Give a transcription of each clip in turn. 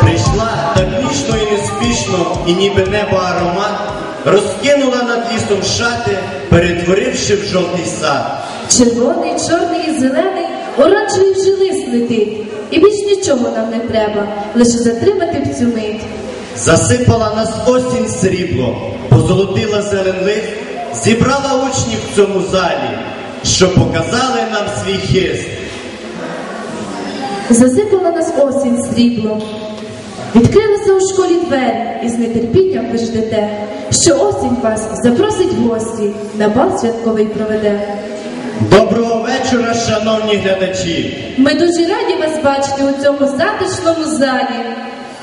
Прийшла так ніжно і неспішно, і ніби небо аромат, розкинула над лісом шати, перетворивши в жовтий сад. Червоний, чорний і зелений, оранжевий вже лист летить. І більш нічого нам не треба, лише затримати в цю мить. Засипала нас осінь срібло, позолотила зелен лист, зібрала учнів в цьому залі, що показали нам свій хист. Засипала нас осінь сріблом. Відкрилися у школі двері, і з нетерпінням ви ждете, що осінь вас запросить в гості, на бал святковий проведе. Доброго вечора, шановні глядачі! Ми дуже раді вас бачити у цьому затишному залі.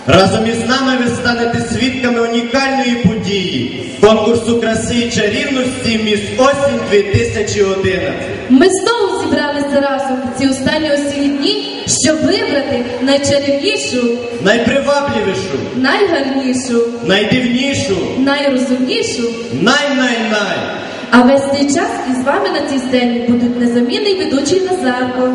Разом із нами ви станете свідками унікальної події конкурсу краси і чарівності Міс Осінь 2011. Ми знову зібралися разом в ці останні осінні дні, щоб вибрати найчарівнішу, Найпривабливішу, найгарнішу, найдивнішу, найрозумнішу. най-най-най. А весь цей час із вами на цій сцені будуть незамінний ведучий Назарко.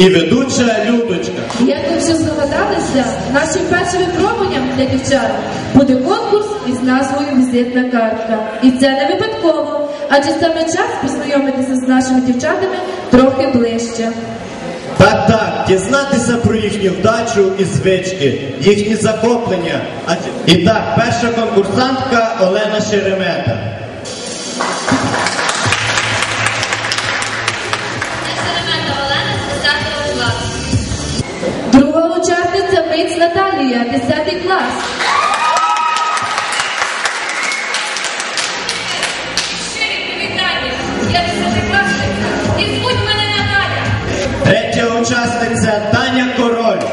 І ведуча Людочка. Як ви вже здогадалися, нашим першим випробуванням для дівчат буде конкурс із назвою Візитна картка. І це не випадково, адже саме час познайомитися з нашими дівчатами трохи ближче. Так, так, дізнатися про їхню вдачу і звички, їхні захоплення. І так, перша конкурсантка Олена Шеремета. Миць Наталія, 10 клас. Щирі привітання. Я 10 класниця. І звуть мене Наталя. Третя учасниця Таня Король.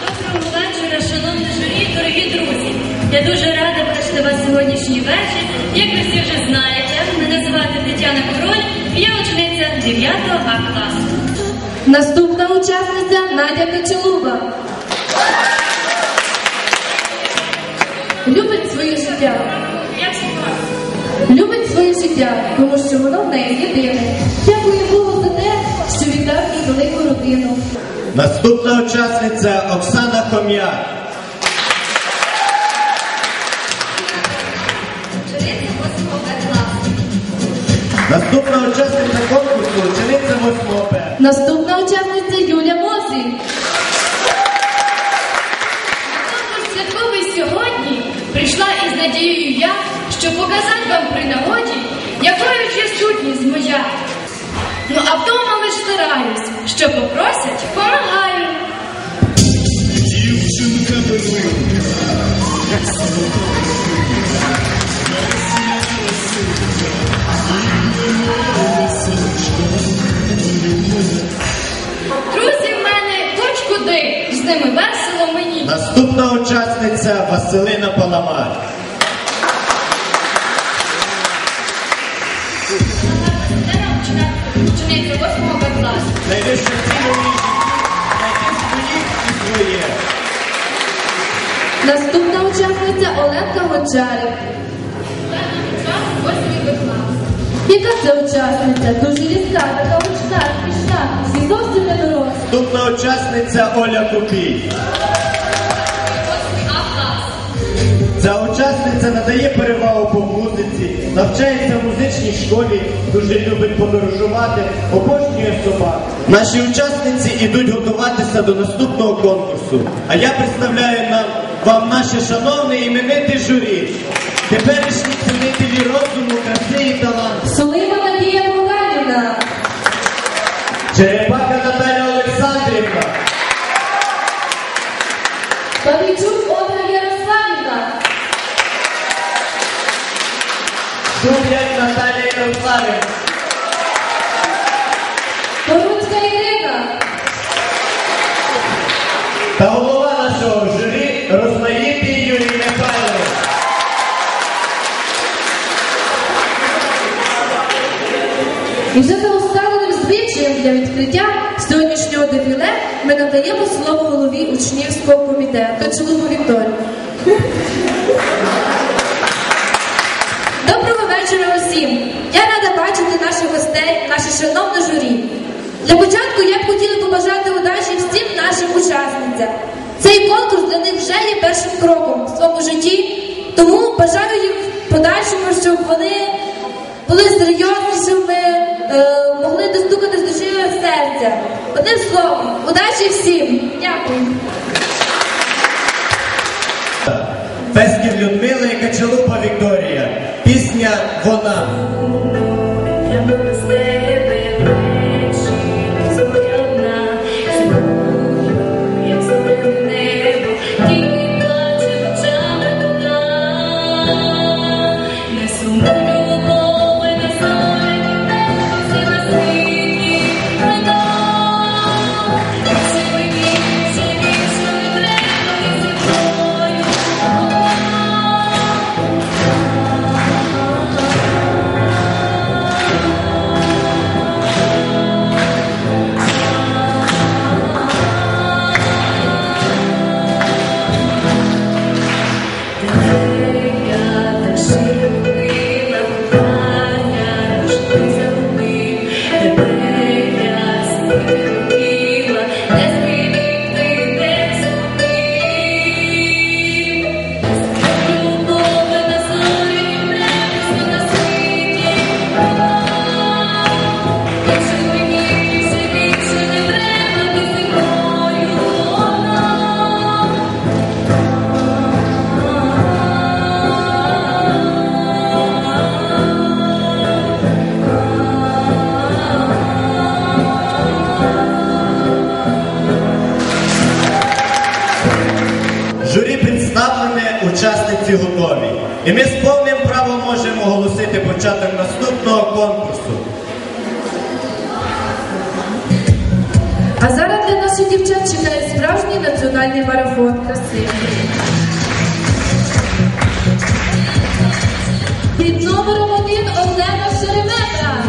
Доброго вечора, шановне журі, дорогі друзі. Я дуже рада бачити вас сьогоднішній вечір. Як ви всі вже знаєте, мене звати Тетяна Король, і я учениця 9 А класу. Наступна учасниця Надя Кочелуба. Любить своє життя. Любить своє життя, тому що воно в неї єдине. Дякую Богу за те, що віддав їй велику родину. Наступна учасниця Оксана Хом'як. Учениця 8 Б класу. Наступна учасниця конкурсу учениця 8 Б. Наступна учасниця Юля. Конкурс святковий сьогодні прийшла із надією я, щоб показати вам при нагоді, якою ж є сутність моя. Ну а вдома лиш стараюсь, що попросять, помагаю. Дівчинка перлинка, хоч з ними весело мені. Наступна учасниця Василина Паламар. Учениця 8 Б класу. Найвища ціною і своє. Наступна учасниця Оленка Гончарик. 8 Б клас. Яка це учасниця? Дуже різка, така гучна, Наступна учасниця Оля Купій. 8 Ця учасниця надає перевагу по музиці, навчається в музичній школі, дуже любить подорожувати, обожнює собак. Наші учасниці йдуть готуватися до наступного конкурсу. А я представляю вам наше шановне імените журі. Теперішні цінителі розуму, краси і таланту. Наталія Ярославівна. Ірина. Та голова нашого журі Розмаїтий Юрій Михайлович. І вже за останнім звичаєм для відкриття сьогоднішнього дефіле ми надаємо слово голові учнівського комітету Чолову Вікторію. Гостей, наше шановне журі. Для початку я б хотіла побажати удачі всім нашим учасницям. Цей конкурс для них вже є першим кроком в своєму житті, тому бажаю їм подальшому, щоб вони були серйознішими, е, могли достукати з душі серця. Одним словом, удачі всім! Дякую. Фесків Людмила і Качалупа Вікторія. Пісня Вона. Учасниці готові. І ми з повним правом можемо оголосити початок наступного конкурсу. А зараз для наших дівчат чекає справжній національний марафон краси. Під номером один Олена Шеремета.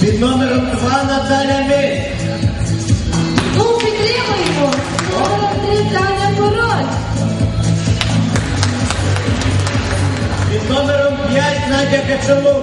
Під номером 2 Наталя Мись. Надя Качалупа. Давайте.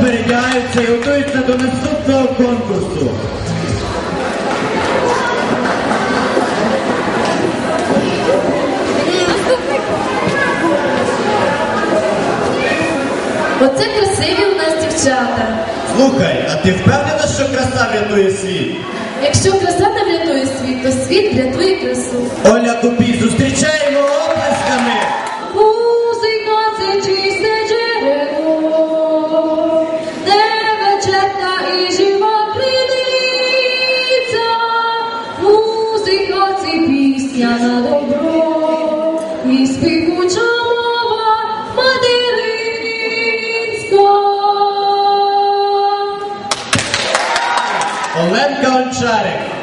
Передягаються і готуються до наступного конкурсу. Оце красиві у нас дівчата. Слухай, а ти впевнена, що краса врятує світ? Якщо краса не врятує світ, то світ врятує красу. Оля Купій, зустрічаємо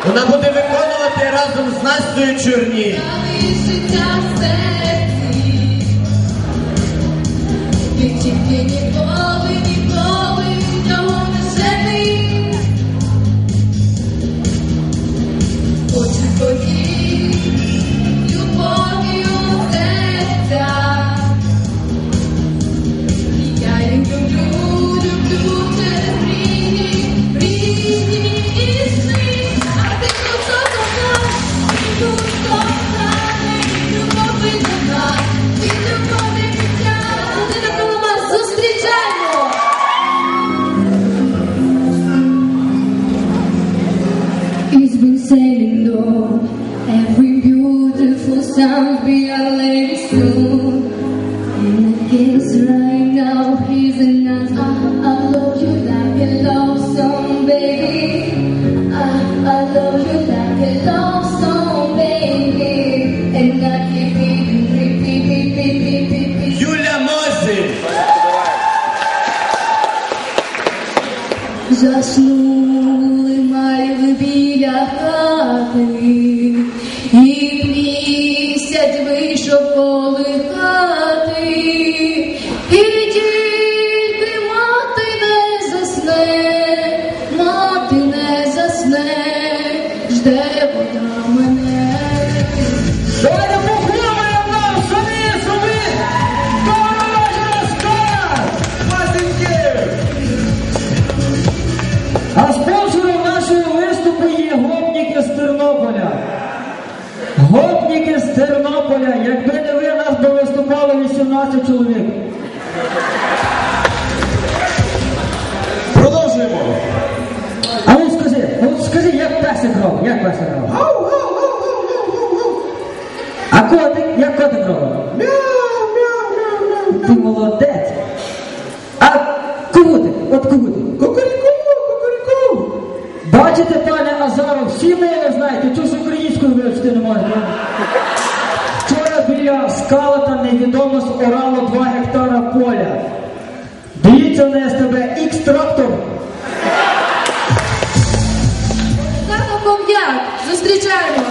Вона буде виконувати разом з Настою Чорні. Він тільки ніколи just you. А котик, як котик робить? Ти молодець. А кутик, от кутик. Кукуріку, кукуріку. Бачите, пане Азаров, всі ми не знаєте, чого ж українською вивчити не можна. Вчора біля скала та невідомо з орало 2 гектара поля. Дивіться на СТБ, X-трактор Jeremy.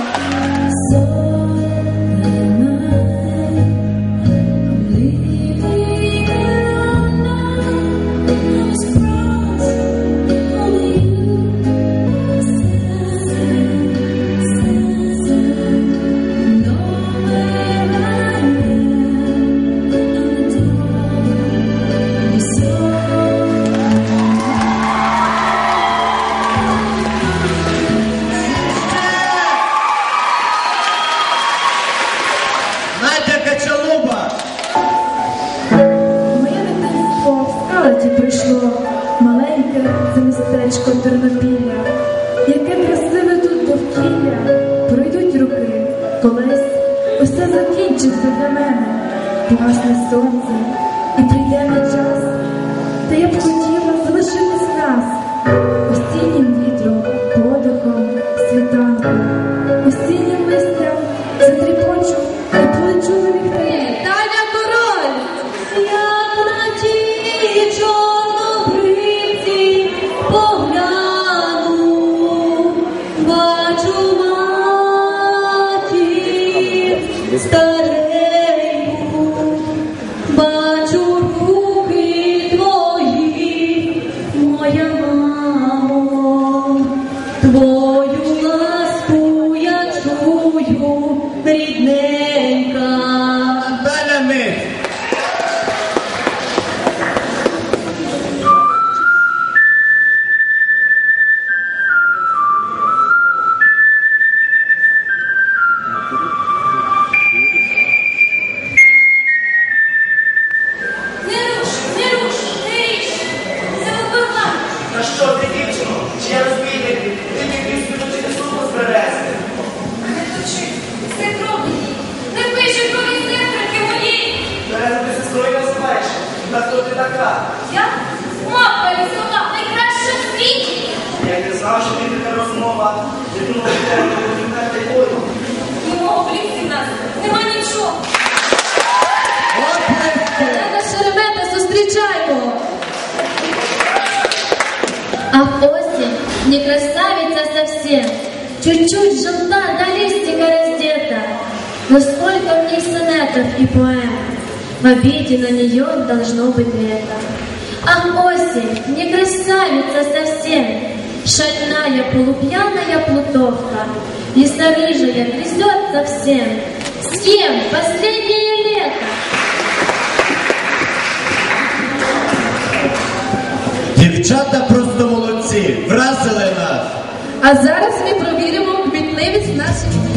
Hallelujah. А осень не красавица совсем, Чуть-чуть желта до листика раздета, Но сколько в ней сонетов и поэм, В обиде на нее должно быть лето. А осень, не красавица совсем, Шальная полупьяная плутовка, Лесорыжая грязет совсем, С кем последнее лето? Девчата. про Вразили нас! А зараз ми провіримо кмітливість наших.